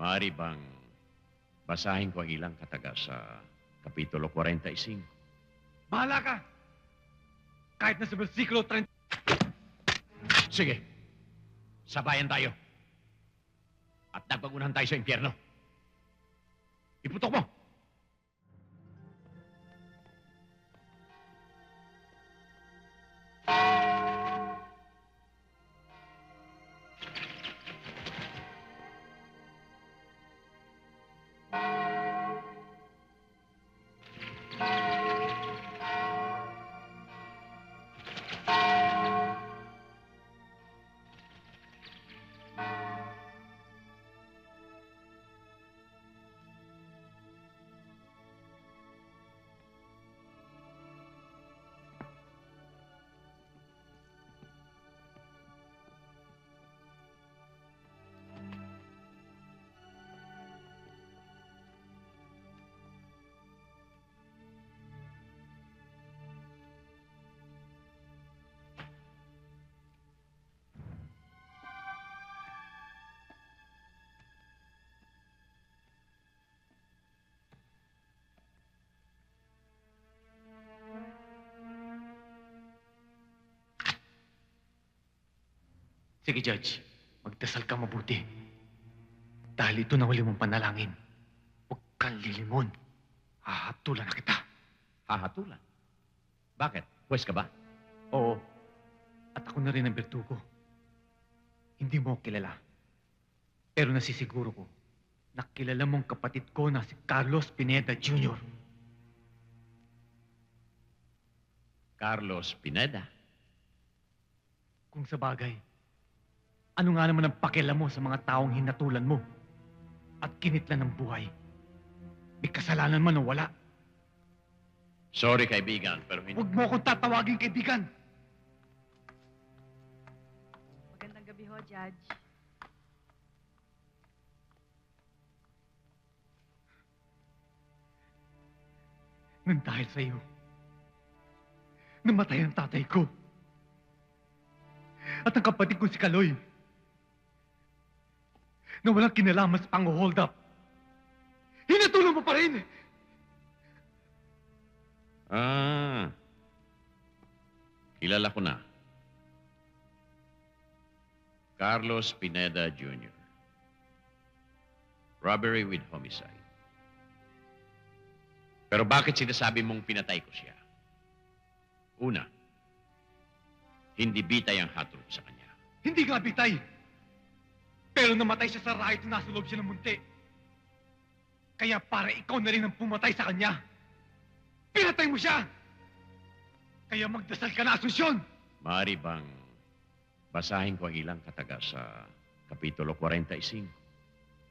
Maaari bang basahin ko ang ilang kataga sa Kapitulo 45? Bahala ka! Kahit na sa versikulo 30... Sige. Sabayan tayo. At nagpagunahan tayo sa impyerno. Iputok mo! Sige, Judge. Magdasal ka mabuti. Dahil ito na huli mong panalangin. Huwag kang lilimon. Hahatulan na kita. Hahatulan. Bakit? Pwes ka ba? Oo. At ako na rin ang bertugo. Hindi mo ako kilala. Pero nasisiguro ko na kilala mong kapatid ko na si Carlos Pineda Jr. Carlos Pineda. Kung sa bagay, ano nga naman ang pakialam mo sa mga taong hinatulan mo at kinitlan ng buhay? May kasalanan man o wala. Sorry, kaibigan, pero hindi... Huwag mo akong tatawagin kaibigan. Magandang gabi ho, Judge. Nang dahil sa iyo, namatay ang tatay ko. At ang kapatid ko si Kaloy, na walang kinalaman sa pang-hold up. Hinatulong mo pa rin! Ah. Kilala ko na. Carlos Pineda Jr. Robbery with homicide. Pero bakit sinasabi mong pinatay ko siya? Una, hindi bitay ang hatol sa kanya. Hindi nga bitay. Pero namatay siya sa riot na nasa loob siya ng munti. Kaya para ikaw na rin ang pumatay sa kanya. Pinatay mo siya! Kaya magdasal ka na, Asunsyon! Maaari bang basahin ko ang ilang kataga sa Kapitulo 45?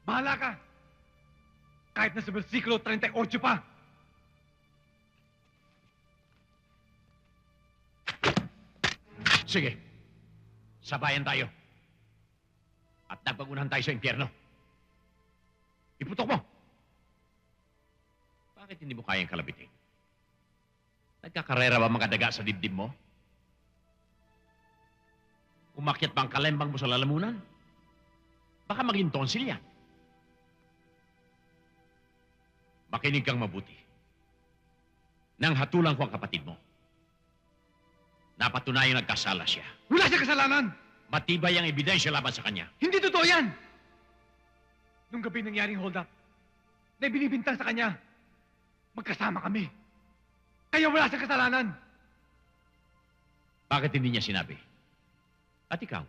Bahala ka! Kahit na sa versikulo 38 pa! Sige. Sabayan tayo. At nagpagunahan tayo sa impyerno. Iputok mo! Bakit hindi mo kayang kalabitin? Nagkakarera ba mga daga sa dibdib mo? Umakyat ba ang kalembang mo sa lalamunan? Baka maging tonsil yan. Makinig kang mabuti. Nang hatulan ko ang kapatid mo, napatunayang nagkasala siya. Wala siya kasalanan! Matibay ang ebidensya laban sa kanya. Hindi totoo yan! Nung gabi nangyaring hold up, na binibintang sa kanya, magkasama kami. Kaya wala siyang kasalanan. Bakit hindi niya sinabi? At ikaw,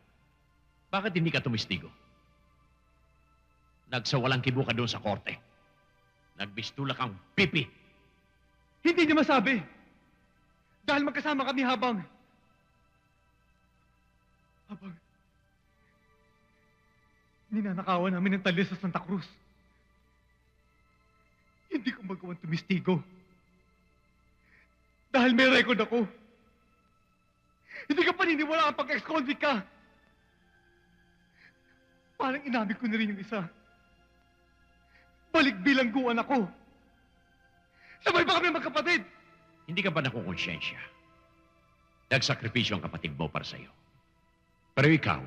bakit hindi ka tumistigo? Nagsawalang kibo ka doon sa korte. Nagbistula kang pipi. Hindi niya masabi. Dahil magkasama kami habang... Habang... Ninanakawan namin ng talis sa Santa Cruz. Hindi ko magawang tumistigo. Dahil may record ako. Hindi ka paniniwala ang pag-ex-convict ka. Parang inamin ko na rin yung isa. Balik bilangguan ako. Sabay ba kami magkapatid? Hindi ka ba nakukonsyensya? Nagsakripisyo ang kapatid mo para sa'yo. Pero ikaw,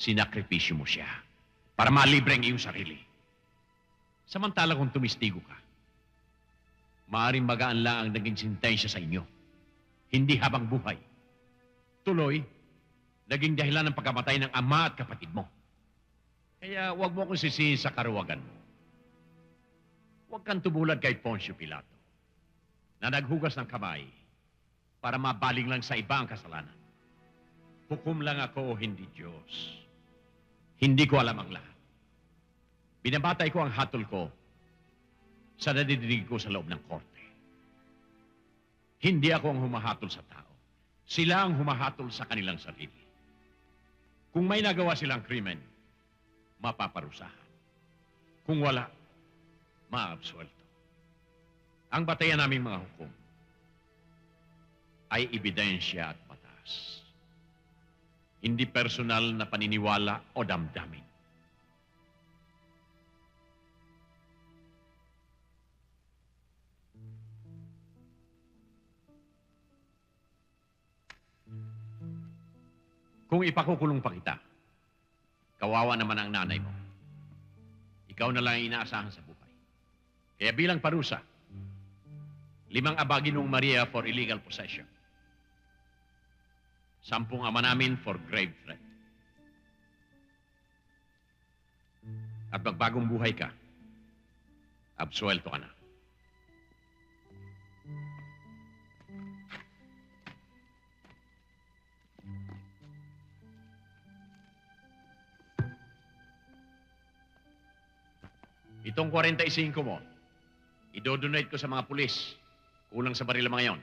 sinakripisyo mo siya para malibre ang iyong sarili. Samantala kung tumistigo ka, maaaring magaan lang ang naging sintensya sa inyo. Hindi habang buhay. Tuloy, naging dahilan ng pagkamatay ng ama at kapatid mo. Kaya huwag mo akong sisihin sa karuwagan mo. Huwag kang tumulad kay Poncio Pilato na naghugas ng kamay para mabaling lang sa iba ang kasalanan. Hukom lang ako o hindi Diyos. Hindi ko alam ang lahat. Binabatay ko ang hatol ko sa nadidinig ko sa loob ng korte. Hindi ako ang humahatol sa tao. Sila ang humahatol sa kanilang sarili. Kung may nagawa silang krimen, mapaparusahan. Kung wala, maabsuelto. Ang batayan naming mga hukom ay ebidensya at batas. Hindi personal na paniniwala o damdamin. Kung ipakukulong pa kita, kawawa naman ang nanay mo. Ikaw na lang ang inaasahan sa buhay. Kaya bilang parusa, limang abaginong Maria for illegal possession. Sampung ama namin for grave threat. At magbagong buhay ka, absuelto ka na. Itong 45 mo, idodonate ko sa mga pulis. Kulang sa baril mga yon.